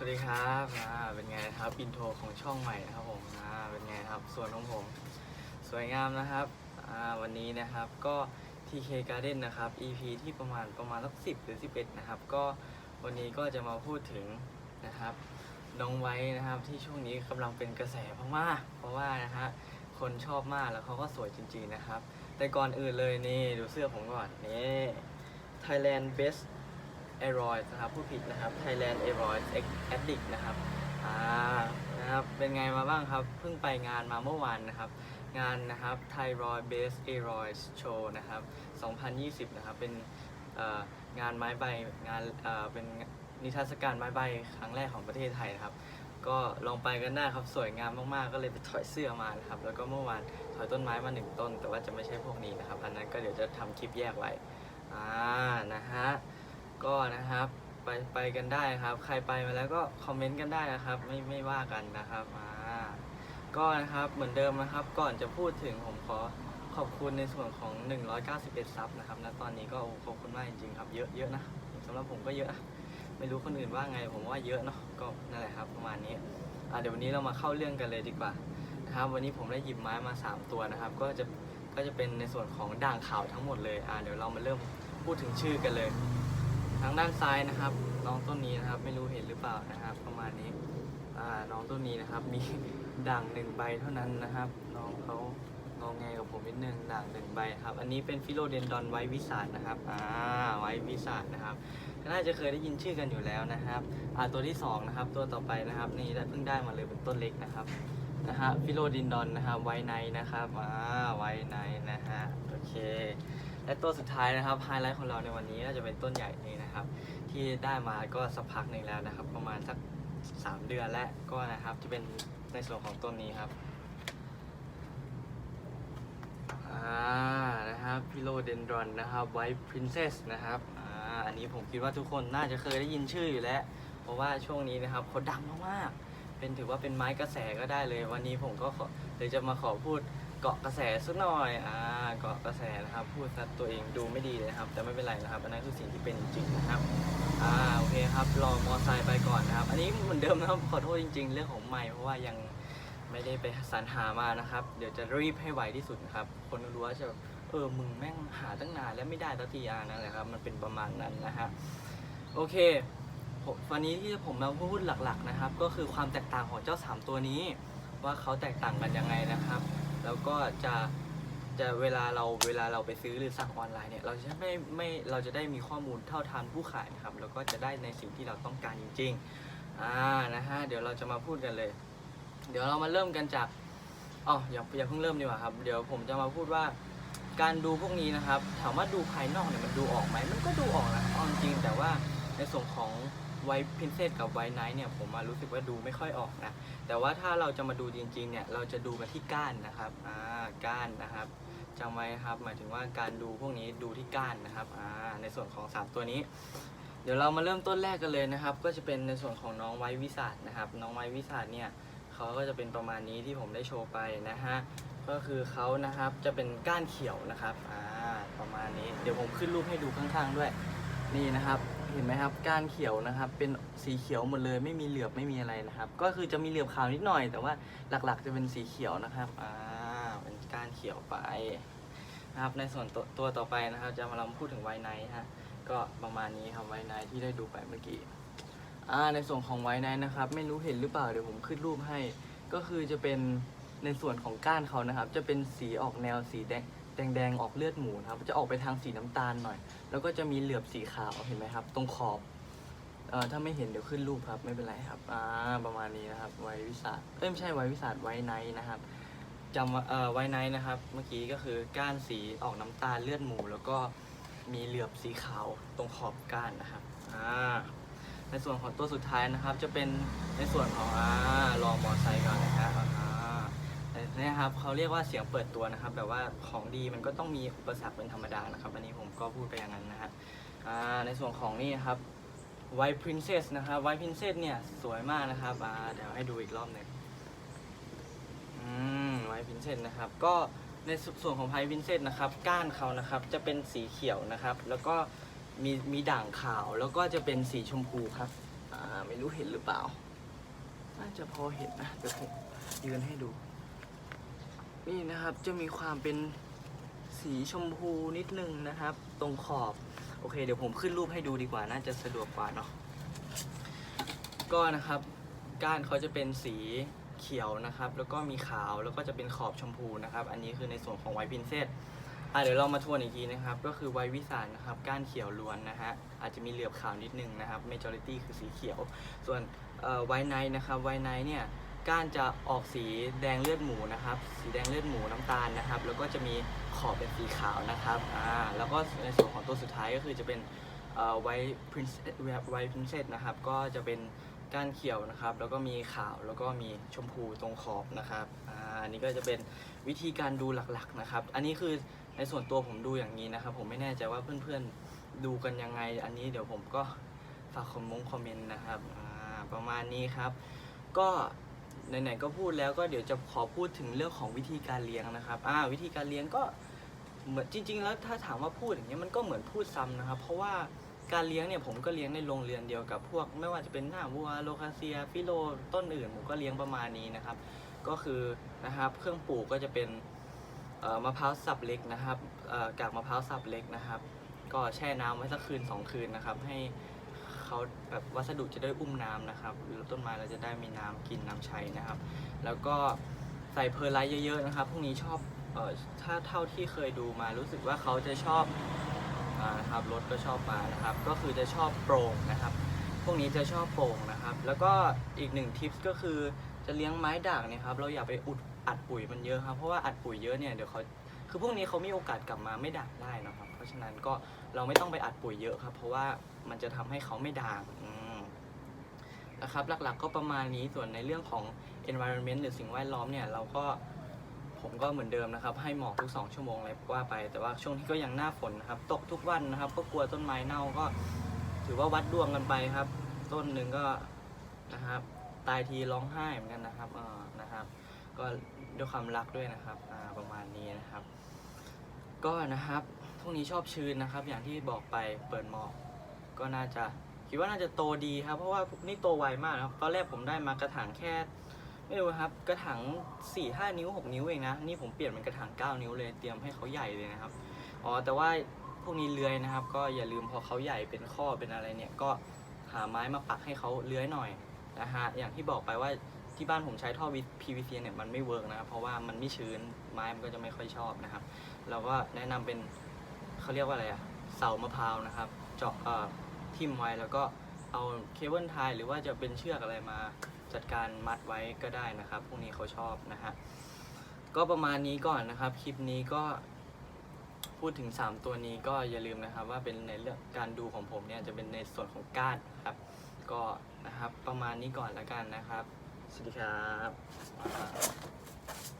สวัสดีครับอ่าเป็นไงครับอินโทรของช่องใหม่นะครับผมอ่าเป็นไงครับส่วนของผม สวยงามนะครับอ่าวันนี้นะครับก็ TK Garden นะครับ EP ที่ประมาณประมาณสักสิหรือ11 นะครับ ก็วันนี้ก็จะมาพูดถึงนะครับน้องไว้นะครับที่ช่วงนี้กำลังเป็นกระแสมากๆเพราะว่านะฮะคนชอบมากแล้วเขาก็สวยจริงๆนะครับ แต่ก่อนอื่นเลยนี่ดูเสื้อผมก่อนนี่ Thailand Best a r o i d นะครับผู้ผิดนะครับ Thailand a r o i d Addict นะครับอ่านะครับเป็นไงมาบ้างครับ เพิ่งไปงานมาเมื่อวานนะครับ งานนะครับ Thyroid Base a r o i d Show นะครับ 2020 นะครับ เป็นงานไม้ใบงานเอ่อเป็นนิทรรศการไม้ใบครั้งแรกของประเทศไทยนะครับ ก็ลองไปกันได้ครับสวยงามมากๆ ก็เลยไปถอยเสื้อมานะครับ แล้วก็เมื่อวานถอยต้นไม้มาหนึ่งต้น แต่ว่าจะไม่ใช่พวกนี้นะครับ อันนั้นก็เดี๋ยวจะทำคลิปแยกไว้อ่านะฮะ ก็นะครับ ไปไปกันได้ครับ ใครไปมาแล้วก็คอมเมนต์กันได้นะครับ ไม่ไม่ว่ากันนะครับอ่าก็นะครับเหมือนเดิมนะครับ ก่อนจะพูดถึงผมขอขอบคุณในส่วนของ 191 ซับนะครับณตอนนี้ก็ขอบคุณมากจริงๆครับ เยอะเยอะนะสำหรับผมก็เยอะนะไม่รู้คนอื่นว่าไงผมว่าเยอะเนาะก็นั่นแหละครับประมาณนี้อ่าเดี๋ยววันนี้เรามาเข้าเรื่องกันเลยดีกว่านะครับ วันนี้ผมได้หยิบไม้มา 3 ตัวนะครับ ก็จะก็จะเป็นในส่วนของด่างขาวทั้งหมดเลยอ่าเดี๋ยวเรามาเริ่มพูดถึงชื่อกันเลย ทางด้านซ้ายนะครับ น้องต้นนี้นะครับไม่รู้เห็นหรือเปล่านะครับ ประมาณนี้น้องต้นนี้นะครับ มีด่างหนึ่งใบเท่านั้นนะครับ น้องเขางอแงกับผมนิดนึงด่างหนึ่งใบครับ อันนี้เป็นฟิโลเดนดอนไววิสาดนะครับอ่าไววิสาดนะครับน่าจะเคยได้ยินชื่อกันอยู่แล้วนะครับอ่าตัวที่สองนะครับตัวต่อไปนะครับนี่ได้เพิ่งได้มาเลยเป็นต้นเล็กนะครับนะฮะฟิโลดินดอนนะครับไวไนนะครับอ่าไวไนนะฮะโอเค และตัวสุดท้ายนะครับไฮไลท์ของเราในวันนี้ก็จะเป็นต้นใหญ่นี้นะครับ ที่ได้มาก็สักพักหนึ่งแล้วนะครับ ประมาณสัก 3 เดือนแล้วก็นะครับจะเป็นในส่วนของต้นนี้ครับอ่านะครับพิโลเดนดรอนนะครับไวท์พรินเซสนะครับอ่าอันนี้ผมคิดว่าทุกคนน่าจะเคยได้ยินชื่ออยู่แล้ว เพราะว่าช่วงนี้นะครับเขาดังมากๆเป็นถือว่าเป็นไม้กระแสก็ได้เลย วันนี้ผมก็ขอเลยจะมาขอพูด เกาะกระแสสักหน่อยอ่าเกาะกระแสนะครับ พูดซะตัวเองดูไม่ดีเลยครับ แต่ไม่เป็นไรนะครับ อันนั้นคือสิ่งที่เป็นจริงนะครับอ่าโอเคครับรอมอไซค์ไปก่อนนะครับ อันนี้เหมือนเดิมนะครับขอโทษจริง ๆ เรื่องของไมค์เพราะว่ายังไม่ได้ไปสรรหามานะครับ เดี๋ยวจะรีบให้ไวที่สุดนะครับ คนรู้ว่าจะเออมึงแม่งหาตั้งนานแล้วไม่ได้สัทีอ่านั่นแหละครับ มันเป็นประมาณนั้นนะฮะโอเควันนี้ที่ผมมาพูดหลักๆนะครับ ก็คือความแตกต่างของเจ้าสามตัวนี้ ว่าเขาแตกต่างกันยังไงนะครับ แล้วก็จะจะเวลาเราเวลาเราไปซื้อหรือสั่งออนไลน์เนี่ยเราจะไม่ไม่เราจะได้มีข้อมูลเท่าทันผู้ขายนะครับ แล้วก็จะได้ในสิ่งที่เราต้องการจริงๆอ่านะฮะเดี๋ยวเราจะมาพูดกันเลย เดี๋ยวเรามาเริ่มกันจากอ๋ออย่าอย่าเพิ่งเริ่มดีกว่าครับ เดี๋ยวผมจะมาพูดว่าการดูพวกนี้นะครับถามว่าดูภายนอกเนี่ยมันดูออกไหมมันก็ดูออกนะครับเอาจริงแต่ว่าในส่วนของ ไวท์พินเซสกับไวท์ไนท์เนี่ยผมมารู้สึกว่าดูไม่ค่อยออกนะ แต่ว่าถ้าเราจะมาดูจริงๆเนี่ยเราจะดูกันที่ก้านนะครับอ่าก้านนะครับจำไว้ครับหมายถึงว่าการดูพวกนี้ดูที่ก้านนะครับอ่าในส่วนของ 3 ตัวนี้ เดี๋ยวเรามาเริ่มต้นแรกกันเลยนะครับ ก็จะเป็นในส่วนของน้องไว้วิสาดนะครับ น้องไว้วิสาดเนี่ยเขาก็จะเป็นประมาณนี้ที่ผมได้โชว์ไปนะฮะก็คือเขานะครับจะเป็นก้านเขียวนะครับอ่าประมาณนี้เดี๋ยวผมขึ้นรูปให้ดูข้างๆด้วยนี่นะครับ เห็นไหมครับก้านเขียวนะครับเป็นสีเขียวหมดเลยไม่มีเหลือบไม่มีอะไรนะครับ ก็คือจะมีเหลือบขาวนิดหน่อย แต่ว่าหลักๆจะเป็นสีเขียวนะครับอ่าเป็นก้านเขียวไปนะครับในส่วนตัวตัวต่อไปนะครับ จะมาลองพูดถึงไวไนท์ฮะก็ประมาณนี้ครับไวไนท์ที่ได้ดูไปเมื่อกี้อ่าในส่วนของไวไนท์นะครับ ไม่รู้เห็นหรือเปล่าเดี๋ยวผมขึ้นรูปให้ ก็คือจะเป็นในส่วนของก้านเขานะครับ จะเป็นสีออกแนวสีแดงแดง แดงๆ ออกเลือดหมูนะครับ จะออกไปทางสีน้ำตาลหน่อย แล้วก็จะมีเหลือบสีขาวเห็นไหมครับ ตรงขอบเอ่อถ้าไม่เห็นเดี๋ยวขึ้นรูปครับไม่เป็นไรครับอ่าประมาณนี้นะครับ ไววิสาดเอ้ยไม่ใช่ไววิสาดไวไนท์นะครับจำว่าเอ่อไวไนท์นะครับ เมื่อกี้ก็คือก้านสีออกน้ำตาลเลือดหมู แล้วก็มีเหลือบสีขาวตรงขอบก้านนะครับอ่าในส่วนของตัวสุดท้ายนะครับ จะเป็นในส่วนของอ่าลองมอไซค์ก่อนนะครับ นี่ยครับเขาเรียกว่าเสียงเปิดตัวนะครับ แบบว่าของดีมันก็ต้องมีอุปสรรคเป็นธรรมดานะครับ อันนี้ผมก็พูดไปอย่างนั้นนะฮะในส่วนของนี่ครับไวท์พรินเซสนะครับไวท์พรินเซสเนี่ยสวยมากนะครับเดี๋ยวให้ดูอีกรอบหนึ่งอืมไวท์พรินเซสนะครับ ก็ในส่วนของไวท์พรินเซสนะครับ ก้านเขานะครับจะเป็นสีเขียวนะครับ แล้วก็มีมีด่างขาวแล้วก็จะเป็นสีชมพูครับไม่รู้เห็นหรือเปล่าน่าจะพอเห็นนะเดี๋ยวผมยืนให้ดู นี่นะครับจะมีความเป็นสีชมพูนิดนึงนะครับ ตรงขอบโอเค เดี๋ยวผมขึ้นรูปให้ดูดีกว่าน่าจะสะดวกกว่าเนาะก็นะครับก้านเขาจะเป็นสีเขียวนะครับ แล้วก็มีขาวแล้วก็จะเป็นขอบชมพูนะครับ อันนี้คือในส่วนของไวท์พินเซตอะเดี๋ยวเรามาทวนอีกทีนะครับ ก็คือไวท์วิสานนะครับ ก้านเขียวล้วนนะฮะอาจจะมีเหลือบขาวนิดนึงนะครับ majority คือสีเขียว ส่วนไวท์ไนท์นะครับไวท์ไนท์เนี่ย ก้านจะออกสีแดงเลือดหมูนะครับ สีแดงเลือดหมูน้ำตาลนะครับ แล้วก็จะมีขอบเป็นสีขาวนะครับอ่าแล้วก็ในส่วนของตัวสุดท้ายก็คือจะเป็นไวท์พรินเซสไวท์พรินเซสนะครับ ก็จะเป็นก้านเขียวนะครับ แล้วก็มีขาวแล้วก็มีชมพูตรงขอบนะครับอ่าอันนี้ก็จะเป็นวิธีการดูหลักๆนะครับ อันนี้คือในส่วนตัวผมดูอย่างนี้นะครับ ผมไม่แน่ใจว่าเพื่อนๆดูกันยังไง อันนี้เดี๋ยวผมก็ฝากคอมมงคอมเมนต์นะครับประมาณนี้ครับ ก็ ไหนๆก็พูดแล้วก็เดี๋ยวจะขอพูดถึงเรื่องของวิธีการเลี้ยงนะครับอ่าวิธีการเลี้ยงก็เหมือนจริง ๆ แล้วถ้าถามว่าพูดอย่างเงี้ยมันก็เหมือนพูดซ้ำนะครับ เพราะว่าการเลี้ยงเนี่ยผมก็เลี้ยงในโรงเรือนเดียวกับพวก ไม่ว่าจะเป็นหน้าวัวโลคาเซียฟิโลต้นอื่นผมก็เลี้ยงประมาณนี้นะครับ ก็คือนะครับเครื่องปลูกก็จะเป็นมะพร้าวสับเล็กนะครับกากมะพร้าวสับเล็กนะครับ ก็แช่น้ำไว้สักคืนสองคืนนะครับให้ เขาแบบวัสดุจะได้อุ้มน้ำนะครับหรือต้นไม้เราจะได้มีน้ำกินน้ำใช้นะครับ แล้วก็ใส่เพอร์ไลท์เยอะๆนะครับพวกนี้ชอบเอ่อถ้าเท่าที่เคยดูมารู้สึกว่าเขาจะชอบอานะครับรถก็ชอบมานะครับ ก็คือจะชอบโปร่งนะครับ พวกนี้จะชอบโปร่งนะครับ แล้วก็อีกหนึ่งทิปก็คือจะเลี้ยงไม้ด่างเนี่ยครับเราอย่าไปอุดอัดปุ๋ยมันเยอะครับเพราะว่าอัดปุ๋ยเยอะเนี่ยเดี๋ยวเขาคือพวกนี้เขามีโอกาสกลับมาไม่ด่างได้นะครับ เพราะฉะนั้นก็เราไม่ต้องไปอัดปุ๋ยเยอะครับ เพราะว่า มันจะทำให้เขาไม่ด่างนะครับ หลักๆ ก็ประมาณนี้ส่วนในเรื่องของ environment หรือสิ่งแวดล้อมเนี่ยเราก็ผมก็เหมือนเดิมนะครับ ให้หมอกทุก 2 ชั่วโมงเลยว่าไป แต่ว่าช่วงที่ก็ยังหน้าฝนนะครับ ตกทุกวันนะครับ ก็กลัวต้นไม้เน่าก็ ถือว่าวัดดวงกันไปครับ ต้นหนึ่งก็นะครับตายทีร้องไห้เหมือนกันนะครับอ่านะครับ ก็ด้วยความรักด้วยนะครับอ่าประมาณนี้นะครับ ก็นะครับพวกนี้ชอบชื้นนะครับ อย่างที่บอกไปเปิดหมอก ก็น่าจะคิดว่าน่าจะโตดีครับ เพราะว่านี่โตไวมากนะครับตอนแรกผมได้มากระถางแค่ ไม่รู้ครับ กระถาง4 5 นิ้ว 6 นิ้วเองนะ นี่ผมเปลี่ยนเป็นกระถาง 9 นิ้วเลยเตรียมให้เขาใหญ่เลยนะครับ อ๋อแต่ว่าพวกนี้เลื้อยนะครับ ก็อย่าลืมพอเขาใหญ่เป็นข้อเป็นอะไรเนี่ย ก็หาไม้มาปักให้เขาเลื้อยหน่อยนะฮะอย่างที่บอกไปว่าที่บ้านผมใช้ท่อ PVC เนี่ยมันไม่เวิร์กนะครับเพราะว่ามันไม่ชื้นไม้มันก็จะไม่ค่อยชอบนะครับเราก็แนะนำเป็นเขาเรียกว่าอะไรอะเสามะพร้าวนะครับ เจาะเอ่อ ทิ่มไว้แล้วก็เอาเคเบิลไทยหรือว่าจะเป็นเชือกอะไรมาจัดการมัดไว้ก็ได้นะครับ พวกนี้เขาชอบนะฮะ ก็ประมาณนี้ก่อนนะครับ คลิปนี้ก็พูดถึง 3 ตัวนี้ก็อย่าลืมนะครับ ว่าเป็นในเรื่องการดูของผมเนี่ยจะเป็นในส่วนของก้านครับ ก็นะครับประมาณนี้ก่อนแล้วกันนะครับ สวัสดีครับ